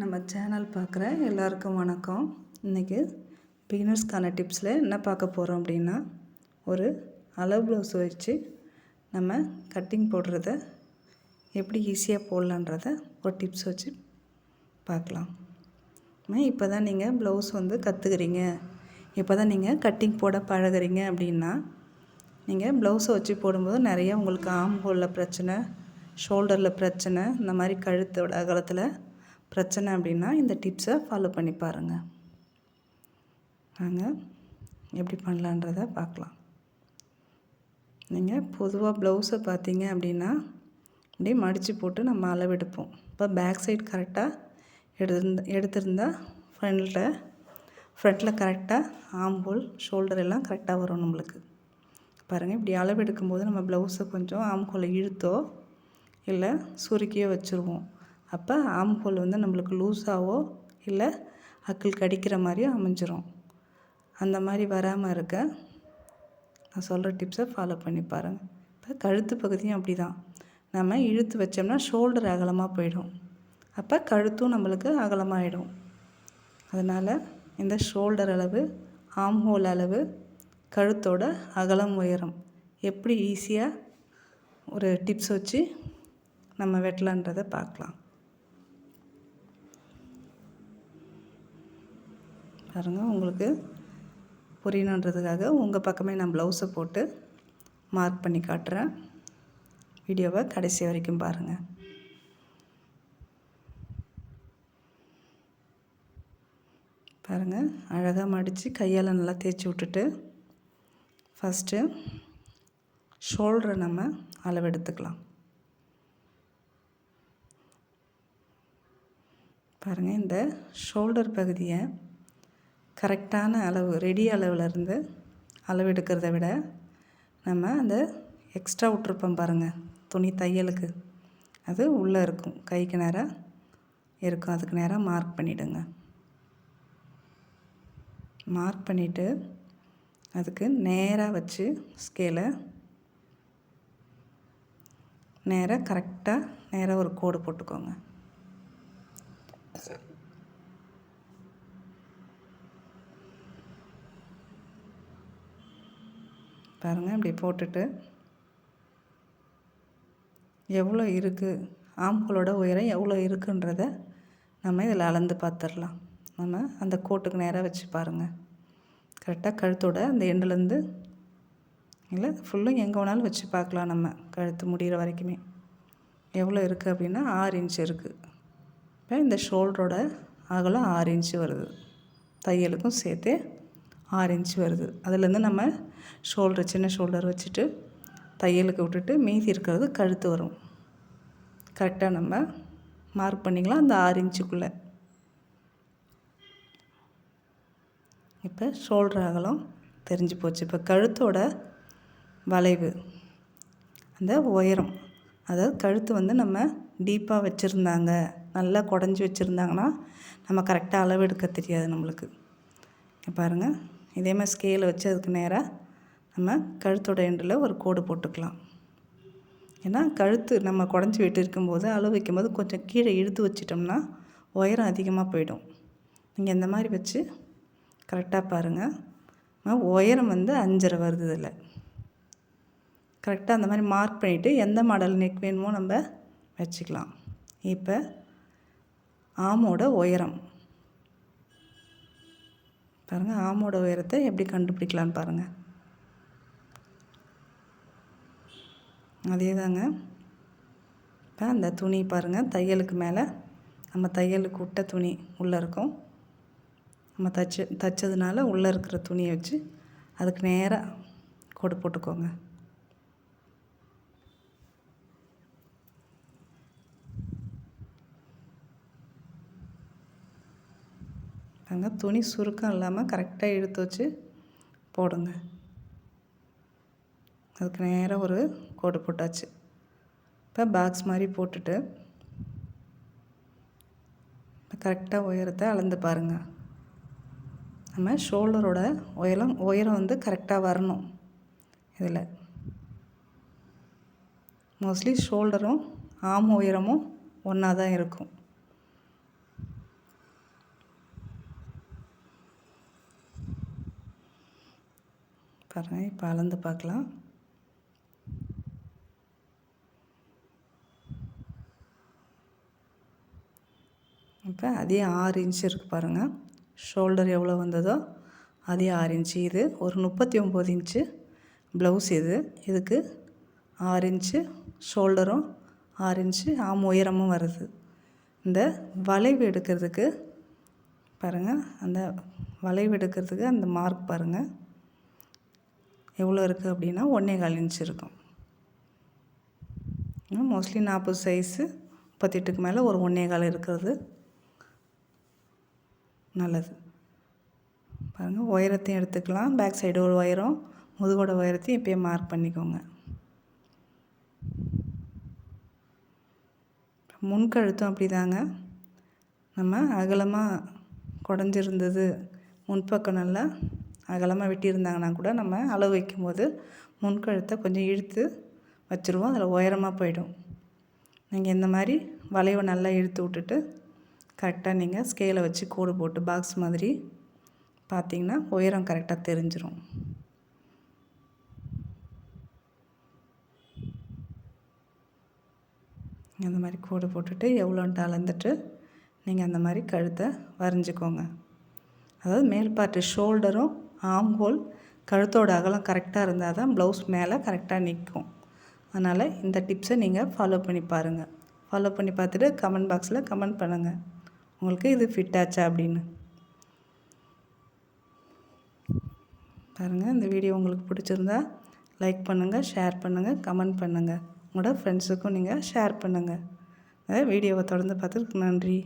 நம்ம சேனல் பார்க்குற எல்லாருக்கும் வணக்கம். இன்றைக்கி பிகினர்ஸ்க்கான டிப்ஸில் என்ன பார்க்க போகிறோம் அப்படின்னா ஒரு அளவு ப்ளவுஸ் வச்சு நம்ம கட்டிங் போடுறத எப்படி ஈஸியாக போடலான்றத ஒரு டிப்ஸ் வச்சு பார்க்கலாம். இப்போ தான் நீங்கள் ப்ளவுஸ் வந்து கற்றுக்குறீங்க இப்போ தான் நீங்கள் கட்டிங் போட பழகுறீங்க அப்படின்னா நீங்கள் ப்ளவுஸை வச்சு போடும்போது நிறைய உங்களுக்கு ஆம் ஹோலில் பிரச்சனை ஷோல்டரில் பிரச்சனை இந்த மாதிரி கழுத்தோட அகலத்தில் பிரச்சனை அப்படின்னா இந்த டிப்ஸை ஃபாலோ பண்ணி பாருங்கள் நாங்கள் எப்படி பண்ணலான்றத பார்க்கலாம். நீங்கள் பொதுவாக ப்ளவுஸை பார்த்தீங்க அப்படின்னா அப்படியே மடித்து போட்டு நம்ம அளவெடுப்போம். இப்போ பேக் சைடு கரெக்டாக எடுத்திருந்த எடுத்திருந்தால் ஃப்ரண்ட்டில் ஃப்ரண்ட்டில் கரெக்டாக ஆம்போல் ஷோல்டர் எல்லாம் கரெக்டாக வரும் நம்மளுக்கு. பாருங்கள் இப்படி அளவு எடுக்கும்போது நம்ம ப்ளவுஸை கொஞ்சம் ஆம்கோலை இழுத்தோ இல்லை சுருக்கியோ வச்சுருவோம். அப்போ ஆம்ஹோல் வந்து நம்மளுக்கு லூஸாகவோ இல்லை அக்கிள் கடிக்கிற மாதிரியோ அமைஞ்சிரும். அந்த மாதிரி வராமல் இருக்க நான் சொல்கிற டிப்ஸை ஃபாலோ பண்ணி பாருங்கள் இப்போ கழுத்து பகுதியும் அப்படி தான் நம்ம இழுத்து வச்சோம்னா ஷோல்டர் அகலமாக போயிடும். அப்போ கழுத்தும் நம்மளுக்கு அகலமாகிடும் அதனால் இந்த ஷோல்டர் அளவு ஆம்ஹோல் அளவு கழுத்தோட அகலம் உயரம். எப்படி ஈஸியாக ஒரு டிப்ஸ் வச்சு நம்ம வெட்டலான்றதை பார்க்கலாம். பாருங்கள் உங்களுக்கு புரியணுன்றதுக்காக உங்கள் பக்கமே நான் ப்ளவுஸை போட்டு மார்க் பண்ணி காட்டுறேன். வீடியோவை கடைசி வரைக்கும் பாருங்கள் பாருங்கள் அழகாக மடித்து கையால் நல்லா தேய்ச்சி விட்டுட்டு ஃபஸ்ட்டு ஷோல்டரை நம்ம அளவெடுத்துக்கலாம். பாருங்கள் இந்த ஷோல்டர் பகுதியை கரெக்டான அளவு ரெடி அளவுலேருந்து அளவு எடுக்கிறத விட நம்ம அந்த எக்ஸ்ட்ரா விட்ருப்போம் பாருங்கள் துணி தையலுக்கு. அது உள்ளே இருக்கும் கைக்கு நேராக இருக்கும் அதுக்கு நேராக மார்க் பண்ணிவிடுங்க மார்க் பண்ணிவிட்டு அதுக்கு நேராக வச்சு ஸ்கேலை நேராக கரெக்டாக நேராக ஒரு கோடு போட்டுக்கோங்க. பாருங்கள் இப்படி போட்டுட்டு. எவ்வளோ இருக்குது ஆம்பளோட உயரம் எவ்வளோ இருக்குன்றத நம்ம இதில் அளந்து பார்த்துடலாம். நம்ம அந்த கோட்டுக்கு நேராக வச்சு பாருங்கள் கரெக்டாக கழுத்தோட அந்த எண்டுலேருந்து இல்லை ஃபுல்லும் எங்கே வேணாலும் வச்சு பார்க்கலாம் நம்ம கழுத்து முடிகிற வரைக்குமே. எவ்வளோ இருக்குது அப்படின்னா ஆறு இன்ச் இருக்குது இப்போ இந்த ஷோல்டரோட அகலம் ஆறு இன்ச்சு வருது. தையலுக்கும் சேர்த்து ஆறு இன்ச் வருது. அதுலேருந்து நம்ம ஷோல்டர் சின்ன ஷோல்டர் வச்சுட்டு தையலுக்கு விட்டுட்டு மீதி இருக்கிறது கழுத்து வரும். கரெக்டாக நம்ம மார்க் பண்ணிக்கலாம். அந்த ஆறு இன்ச்சுக்குள்ளே இப்போ ஷோல்டர் அகலம் தெரிஞ்சு போச்சு. இப்போ கழுத்தோட வளைவு அந்த உயரம். அதாவது கழுத்து வந்து நம்ம டீப்பாக வச்சுருந்தாங்க நல்லா குடஞ்சி வச்சுருந்தாங்கன்னா நம்ம கரெக்டாக அளவு எடுக்க தெரியாது நம்மளுக்கு. பாருங்கள் இதே மாதிரி ஸ்கேலை வச்சு அதுக்கு நேராக நம்ம கழுத்தோட எண்டில் ஒரு கோடு போட்டுக்கலாம். ஏன்னா கழுத்து நம்ம குடஞ்சி விட்டு இருக்கும்போது அளவு வைக்கும்போது கொஞ்சம் கீழே இழுத்து வச்சிட்டோம்னா உயரம் அதிகமாக போயிடும். நீங்கள் இந்த மாதிரி வச்சு கரெக்டாக பாருங்கள் உயரம் வந்து அஞ்சரை வருது இதில். கரெக்டாக அந்த மாதிரி மார்க் பண்ணிவிட்டு எந்த மாடல் நெக் வேணுமோ நம்ம வச்சுக்கலாம். இப்போ ஆமோட உயரம். பாருங்கள் ஆமோட உயரத்தை எப்படி கண்டுபிடிக்கலான்னு பாருங்கள் அதே தாங்க இப்போ அந்த துணி பாருங்கள் தையலுக்கு மேலே நம்ம தையலுக்கு விட்ட துணி உள்ளே இருக்கும். நம்ம தச்சு தைச்சதுனால உள்ளே இருக்கிற துணியை வச்சு அதுக்கு நேராக கோடு போட்டுக்கோங்க. அங்கே துணி சுருக்கம் இல்லாமல் கரெக்டாக எடுத்து வச்சு போடுங்க. அதுக்கு நேராக ஒரு கோடு போட்டாச்சு. இப்போ பாக்ஸ் மாதிரி போட்டுட்டு கரெக்டாக உயரத்தை அளந்து பாருங்கள் நம்ம ஷோல்டரோட உயரம் உயரம் வந்து கரெக்டாக வரணும் இதில். மோஸ்ட்லி ஷோல்டரும் ஆம் உயரமும் ஒன்றா தான் இருக்கும். பாருங்கள் இப்போ அளந்து பார்க்கலாம். இப்போ அதே ஆறு இன்ச்சு இருக்குது பாருங்கள் ஷோல்டர் எவ்வளோ வந்ததோ அதே ஆறு இன்ச்சு இது ஒரு முப்பத்தி ஒம்பது இன்ச்சு ப்ளவுஸ் இது. இதுக்கு ஆறு இன்ச்சு ஷோல்டரும் ஆறு இன்ச்சு ஆம் உயரமும் வருது. இந்த வளைவு எடுக்கிறதுக்கு பாருங்கள் அந்த வளைவு எடுக்கிறதுக்கு அந்த மார்க் பாருங்கள் எவ்வளோ இருக்குது அப்படின்னா ஒன்றே கால் இன்ச் இருக்கும். மோஸ்ட்லி நாற்பது சைஸு முப்பத்தெட்டுக்கு மேலே ஒரு ஒன்றே கால் இருக்கிறது. நல்லது. பாருங்கள் உயரத்தையும் எடுத்துக்கலாம். பேக் சைடு ஒரு உயரம் முதுகோட உயரத்தையும் இப்போயே மார்க் பண்ணிக்கோங்க. முன்கழுத்தும் அப்படி தாங்க நம்ம அகலமாக குடஞ்சிருந்தது முன்பக்கம் நல்லா அகலமாக வெட்டியிருந்தாங்கன்னா கூட நம்ம அளவு வைக்கும்போது முன்கழுத்தை கொஞ்சம் இழுத்து வச்சுருவோம். அதில் உயரமாக போயிடும். நீங்கள் இந்த மாதிரி வளைவை நல்லா இழுத்து விட்டுட்டு கரெக்டாக நீங்கள் ஸ்கேலை வச்சு கோடு போட்டு பாக்ஸ் மாதிரி பார்த்தீங்கன்னா உயரம் கரெக்டாக தெரிஞ்சிடும் அந்த மாதிரி கோடு போட்டுட்டு எவ்வளோன்ட்டு அளந்துட்டு நீங்கள் அந்த மாதிரி கழுத்தை வரைஞ்சிக்கோங்க. அதாவது மேல் பார்ட்டு ஷோல்டரும் ஆம் ஹோல் கழுத்தோட அகலம் கரெக்டாக இருந்தால் தான் ப்ளவுஸ் மேலே கரெக்டாக நிற்கும் அதனால் இந்த டிப்ஸை நீங்கள் ஃபாலோ பண்ணி பாருங்கள் ஃபாலோ பண்ணி பார்த்துட்டு கமெண்ட் பாக்ஸில் கமெண்ட் பண்ணுங்கள் உங்களுக்கு இது ஃபிட் ஆச்சா அப்படின்னு. பாருங்கள் இந்த வீடியோ உங்களுக்கு பிடிச்சிருந்தா லைக் பண்ணுங்கள் ஷேர் பண்ணுங்கள் கமெண்ட் பண்ணுங்கள் உங்களோட ஃப்ரெண்ட்ஸுக்கும் நீங்கள் ஷேர் பண்ணுங்கள் வீடியோவை தொடர்ந்து பார்த்ததுக்கு நன்றி.